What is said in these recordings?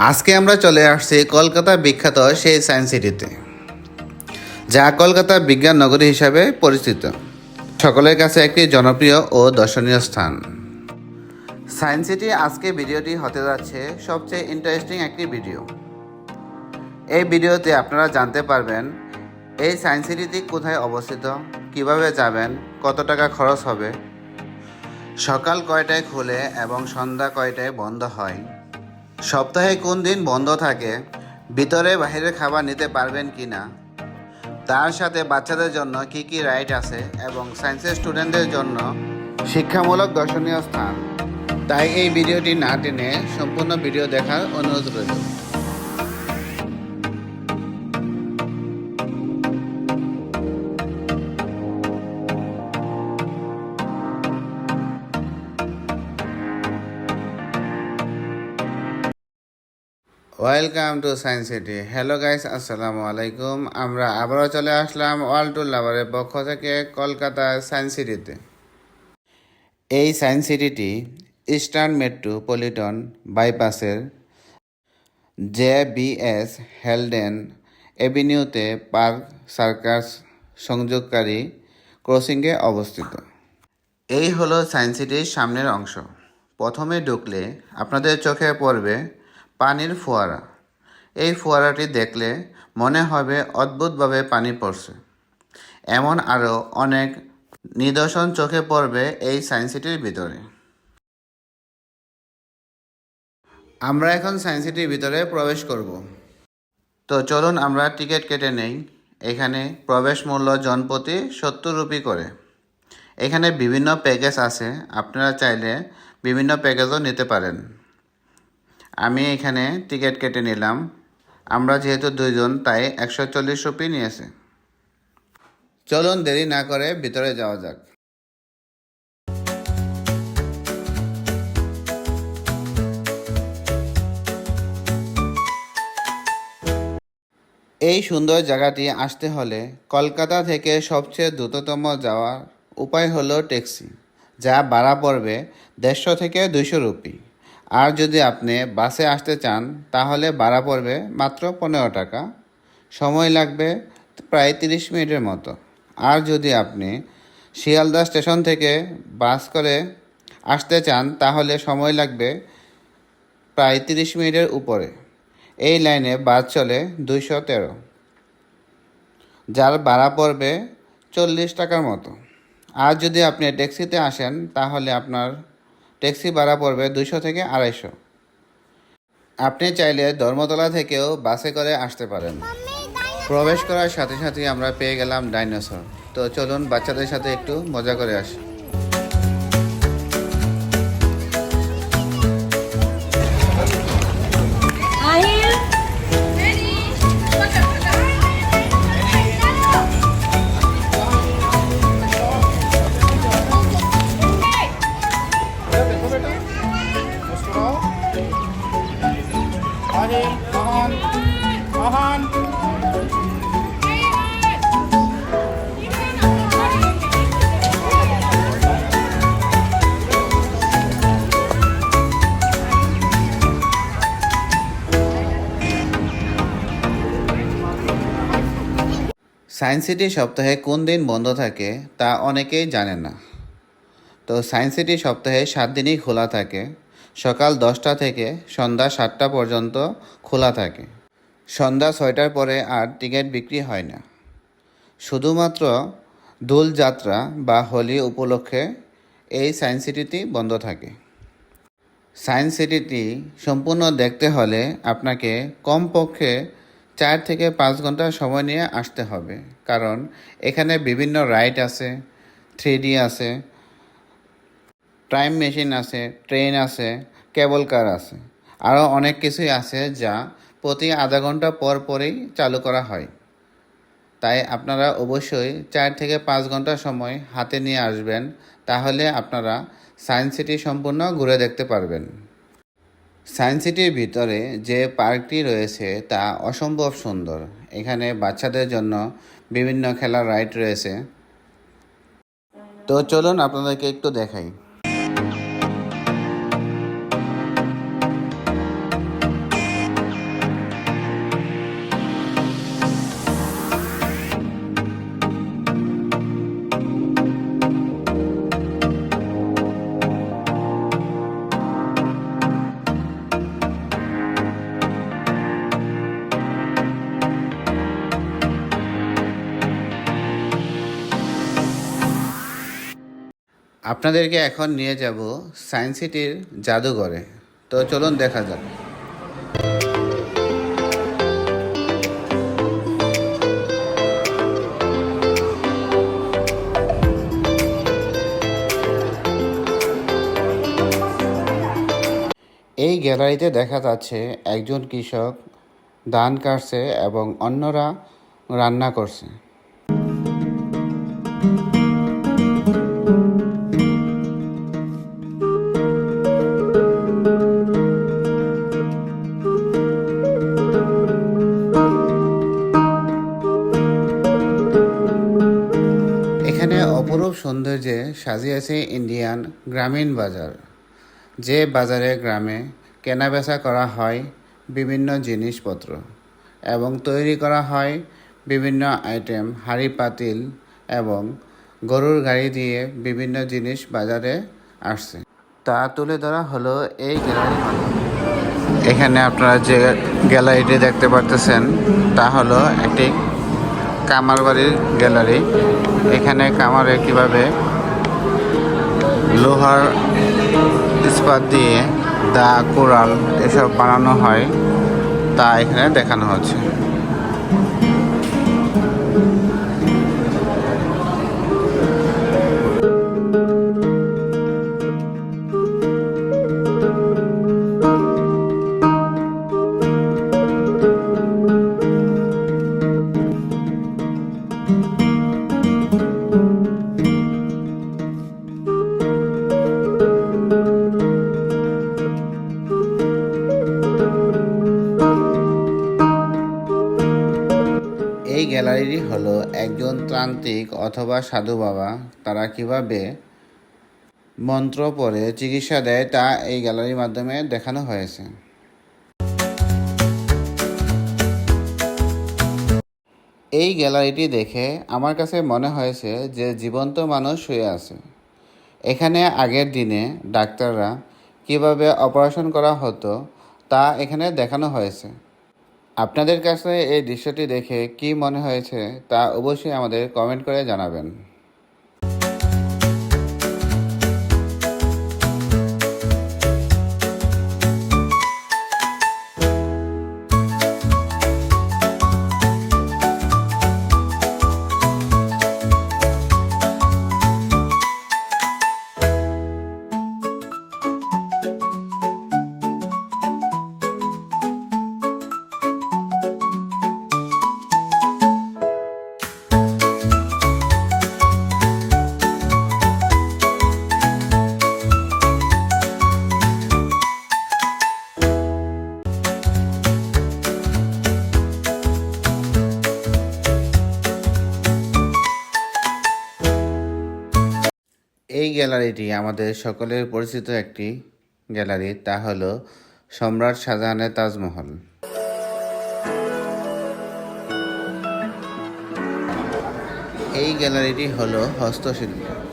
আজকে আমরা চলে আসছি কলকাতা বিখ্যাত সেই সায়েন্স সিটিতে, যা কলকাতা বিজ্ঞান নগরী হিসাবে পরিচিত। সকলের কাছে একটি জনপ্রিয় ও দর্শনীয় স্থান। সায়েন্স সিটি আজকে ভিডিওটি হতে যাচ্ছে সবচেয়ে ইন্টারেস্টিং একটি ভিডিও। এই ভিডিওতে আপনারা জানতে পারবেন, এই সায়েন্স সিটিটি কোথায় অবস্থিত, কীভাবে যাবেন, কত টাকা খরচ হবে, সকাল কয়টায় খুলে এবং সন্ধ্যা কয়টায় বন্ধ হয় সপ্তাহে কোন দিন বন্ধ থাকে? ভিতরে বাইরে খাবার নিতে পারবেন কি না? তার সাথে বাচ্চাদের জন্য কি কি রাইট আছে এবং সায়েন্সের স্টুডেন্টদের জন্য শিক্ষামূলক দর্শনীয় স্থান? তাই এই ভিডিওটি না টেনে সম্পূর্ণ ভিডিও দেখার অনুরোধ রইল। Welcome to science city hello guys আসসালামু আলাইকুম আমরা আবারও চলে আসলাম ওয়াল টু লাভারের পক্ষ থেকে কলকাতা সায়েন্স সিটিতে এই সায়েন্স সিটিটি ইস্টার্ন মেট্রোপলিটন বাইপাসের জে বি এস হেলডেন এভিনিউতে পার্ক সার্কাস সংযোগকারী ক্রসিংয়ে অবস্থিত। এই হলো সায়েন্স সিটির সামনের অংশ। প্রথমে ঢুকলে আপনাদের চোখে পড়বে পানির ফোয়ারা। এই ফোয়ারাটি দেখলে মনে হবে অদ্ভুতভাবে পানি পড়ছে। এমন আরও অনেক নিদর্শন চোখে পড়বে এই সায়েন্স সিটির ভিতরে। আমরা এখন সায়েন্স সিটির ভিতরে প্রবেশ করব। তো চলুন আমরা টিকিট কেটে নেই। এখানে প্রবেশ মূল্য জনপ্রতি সত্তর রুপি করে। এখানে বিভিন্ন প্যাকেজ আছে। আপনারা চাইলে বিভিন্ন প্যাকেজও নিতে পারেন। আমি এখানে টিকিট কেটে নিলাম। আমরা যেহেতু দুইজন, তাই একশো চল্লিশ রুপি নিয়েছে। চলুন দেরি না করে ভিতরে যাওয়া যাক। এই সুন্দর জায়গাটি আসতে হলে কলকাতা থেকে সবচেয়ে দ্রুততম যাওয়ার উপায় হলো ট্যাক্সি, যা ভাড়া পড়বে দেড়শো থেকে দুইশো রুপি। আর যদি আপনি বাসে আসতে চান, তাহলে ভাড়া পড়বে মাত্র পনেরো টাকা। সময় লাগবে প্রায় তিরিশ মিনিটের মতো। আর যদি আপনি শিয়ালদা স্টেশন থেকে বাস করে আসতে চান, তাহলে সময় লাগবে প্রায় তিরিশ মিনিটের উপরে। এই লাইনে বাস চলে দুইশো তেরো। যার ভাড়া পড়বে চল্লিশ টাকার মতো। আর যদি আপনি ট্যাক্সিতে আসেন, তাহলে আপনার ট্যাক্সি ভাড়া পড়বে দুইশো থেকে আড়াইশো। আপনি চাইলে ধর্মতলা থেকেও বাসে করে আসতে পারেন। প্রবেশ করার সাথে সাথে আমরা পেয়ে গেলাম ডাইনোসর। তো চলুন বাচ্চাদের সাথে একটু মজা করে আসি। সায়েন্স সিটি সপ্তাহে কোন দিন বন্ধ থাকে তা অনেকেই জানে না। তো সায়েন্স সিটি সপ্তাহে সাত দিনই খোলা থাকে। সকাল দশটা থেকে সন্ধ্যা সাতটা পর্যন্ত খোলা থাকে। সন্ধ্যা ছয়টার পরে আর টিকিট বিক্রি হয় না। শুধুমাত্র দোলযাত্রা বা হোলি উপলক্ষে এই সায়েন্স সিটিটি বন্ধ থাকে। সায়েন্স সিটিটি সম্পূর্ণ দেখতে হলে আপনাকে কমপক্ষে চার থেকে পাঁচ ঘণ্টা সময় নিয়ে আসতে হবে। কারণ এখানে বিভিন্ন রাইড আছে থ্রি আছে, টাইম মেশিন আছে, ট্রেন আছে, কেবল কার আছে। আরও অনেক কিছুই আছে যা প্রতি আধা ঘণ্টা পর পরেই চালু করা হয়। তাই আপনারা অবশ্যই চার থেকে পাঁচ ঘণ্টা সময় হাতে নিয়ে আসবেন, তাহলে আপনারা সায়েন্স সিটি সম্পূর্ণ ঘুরে দেখতে পারবেন। সায়েন্স সিটির ভিতরে যে পার্কটি রয়েছে তা অসম্ভব সুন্দর। এখানে বাচ্চাদের জন্য বিভিন্ন খেলার রাইড রয়েছে। তো চলুন আপনাদেরকে একটু দেখাই। আপনাদেরকে এখন নিয়ে যাব সায়েন্স সিটির জাদুঘরে। তো চলুন দেখা যাক। এই গ্যালারিতে দেখা যাচ্ছে একজন কৃষক ধান কাটছে এবং অন্যরা রান্না করছে। সাজিয়েছে ইন্ডিয়ান গ্রামীণ বাজার যে বাজারে গ্রামে কেনাবেচা করা হয় বিভিন্ন জিনিসপত্র এবং তৈরি করা হয় বিভিন্ন আইটেম হাঁড়ি পাতিল এবং গরুর গাড়ি দিয়ে বিভিন্ন জিনিস বাজারে আসছে। তা তুলে ধরা হলো এই মাধ্যমে এখানে আপনারা যে গ্যালারিটি দেখতে পারতেছেন, তা হলো একটি কামার বাড়ির গ্যালারি এখানে কামারে কীভাবে লোহার ইস্পাত দিয়ে দা কোরাল এসব বানানো হয় তা এখানে দেখানো হচ্ছে। তান্ত্রিক অথবা সাধু বাবা, তারা কীভাবে মন্ত্র পড়ে, চিকিৎসা দেয়, তা এই গ্যালারির মাধ্যমে দেখানো হয়েছে। এই গ্যালারিটি দেখে আমার কাছে মনে হয়েছে যে জীবন্ত মানুষ শুয়ে আছে। এখানে আগের দিনে ডাক্তাররা কীভাবে অপারেশন করা হতো, তা এখানে দেখানো হয়েছে। আপনাদের কাছে এই দৃশ্যটি দেখে কি মনে হয়েছে তা অবশ্যই আমাদের কমেন্ট করে জানাবেন। এই গ্যালারিটি আমাদের সকলের পরিচিত একটি গ্যালারি, তা হল সম্রাট শাহজাহানের তাজমহল। এই গ্যালারিটি হলো হস্তশিল্প।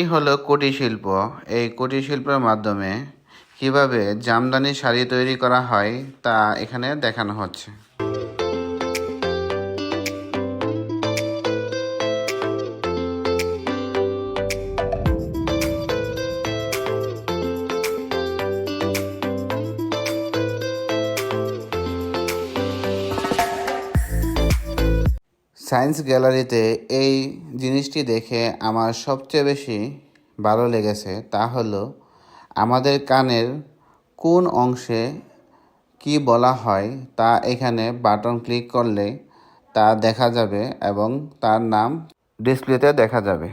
এটি হলো কুটির শিল্প। এই কুটির শিল্পের মাধ্যমে কীভাবে জামদানি শাড়ি তৈরি করা হয় তা এখানে দেখানো হচ্ছে। সায়েন্স গ্যালারিতে এই জিনিসটি দেখে আমার সবচেয়ে বেশি ভালো লেগেছে তা হলো আমাদের কানের কোন অংশে কি বলা হয় তা এখানে বাটন ক্লিক করলে তা দেখা যাবে এবং তার নাম ডিসপ্লেতে দেখা যাবে।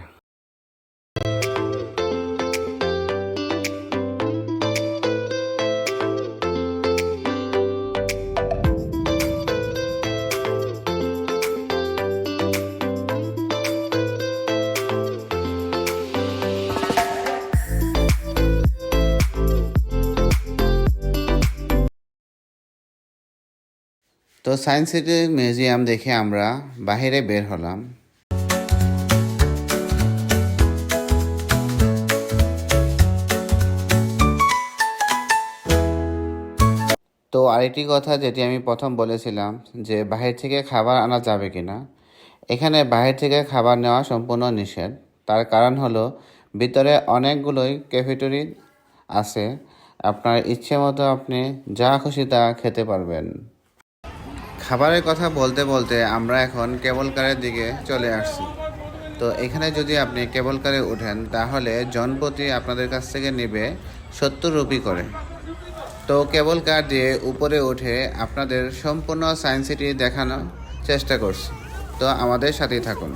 তো সায়েন্স সিটি মিউজিয়াম দেখে আমরা বাইরে বের হলাম। তো আরেকটি কথা যেটি আমি প্রথম বলেছিলাম যে বাহির থেকে খাবার আনা যাবে কি না এখানে বাহির থেকে খাবার নেওয়া সম্পূর্ণ নিষেধ। তার কারণ হলো ভিতরে অনেকগুলোই ক্যাফেটরি আছে। আপনার ইচ্ছে মতো আপনি যা খুশি তা খেতে পারবেন। খাবারের কথা বলতে বলতে আমরা এখন কেবল কারের দিকে চলে আসছি। তো এখানে যদি আপনি কেবল কারে ওঠেন, তাহলে জনপ্রতি আপনাদের কাছ থেকে নেবে সত্তর রুপি করে। তো কেবল কার দিয়ে উপরে উঠে আপনাদের সম্পূর্ণ সায়েন্স সিটি দেখানোর চেষ্টা করছি। তো আমাদের সাথেই থাকুন।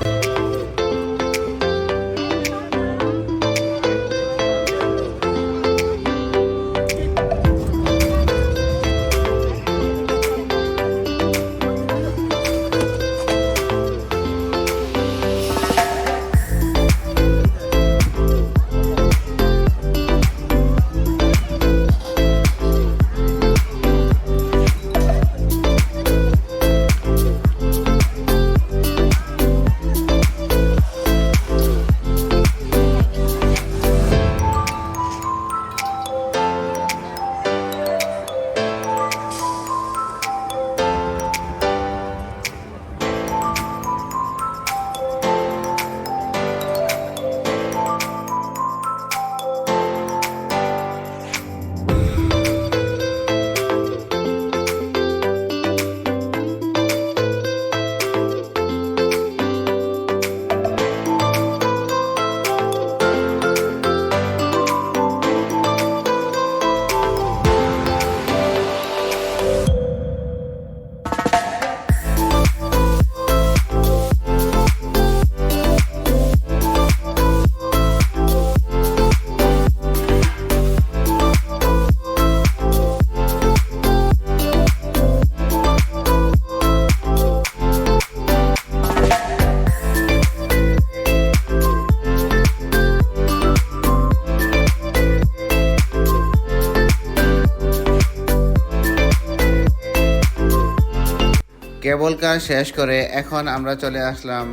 কার শেষ করে এখন আমরা চলে আসলাম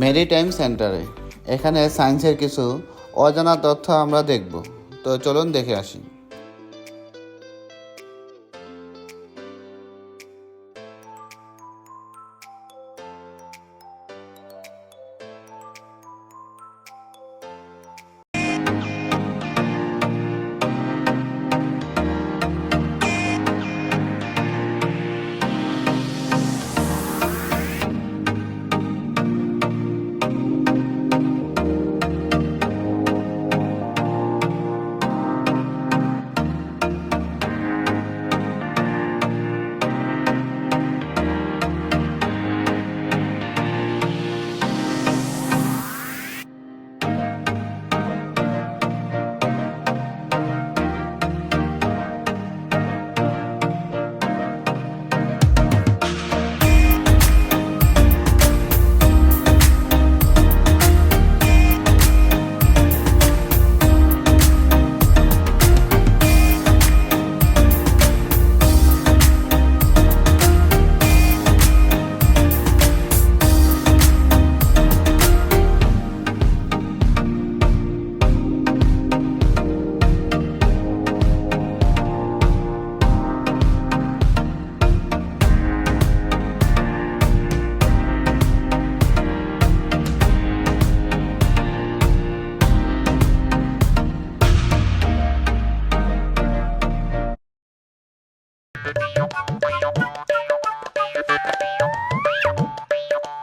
মেরি টাইম সেন্টারে। এখানে সায়েন্সের কিছু অজানা তথ্য আমরা দেখব। তো চলুন দেখে আসি।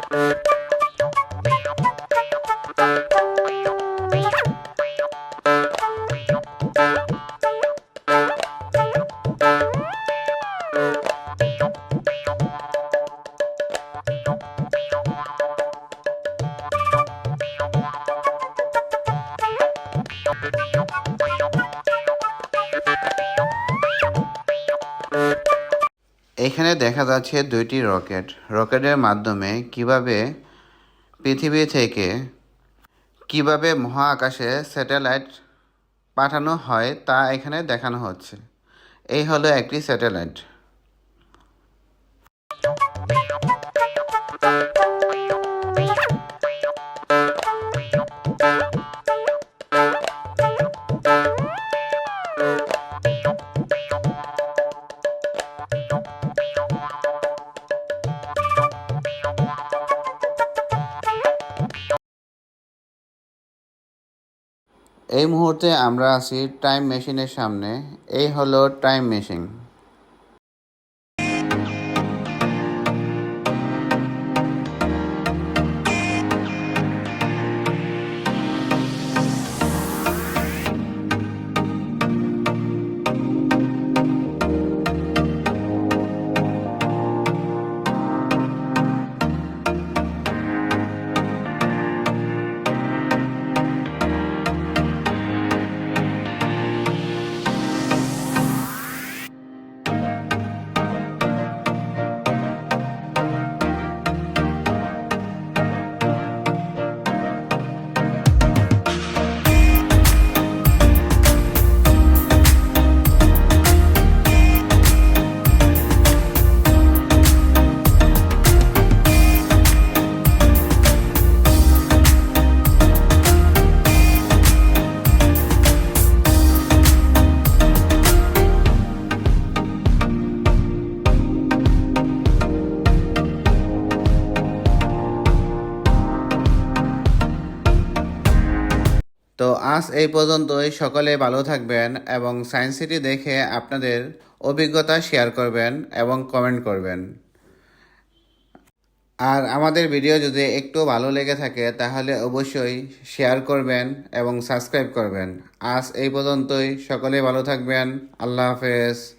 Bye. যাচ্ছে দুইটি রকেট। রকেটের মাধ্যমে কীভাবে পৃথিবী থেকে কীভাবে মহাকাশে স্যাটেলাইট পাঠানো হয় তা এখানে দেখানো হচ্ছে। এই হলো একটি স্যাটেলাইট। এই মুহূর্তে আমরা আছি টাইম মেশিনের সামনে। এই হলো টাইম মেশিন তো আজ এই পর্যন্তই। সকলে ভালো থাকবেন এবং সায়েন্স সিটি দেখে আপনাদের অভিজ্ঞতা শেয়ার করবেন এবং কমেন্ট করবেন। আর আমাদের ভিডিও যদি একটু ভালো লেগে থাকে, তাহলে অবশ্যই শেয়ার করবেন এবং সাবস্ক্রাইব করবেন। আজ এই পর্যন্তই। সকলে ভালো থাকবেন। আল্লাহ হাফেজ।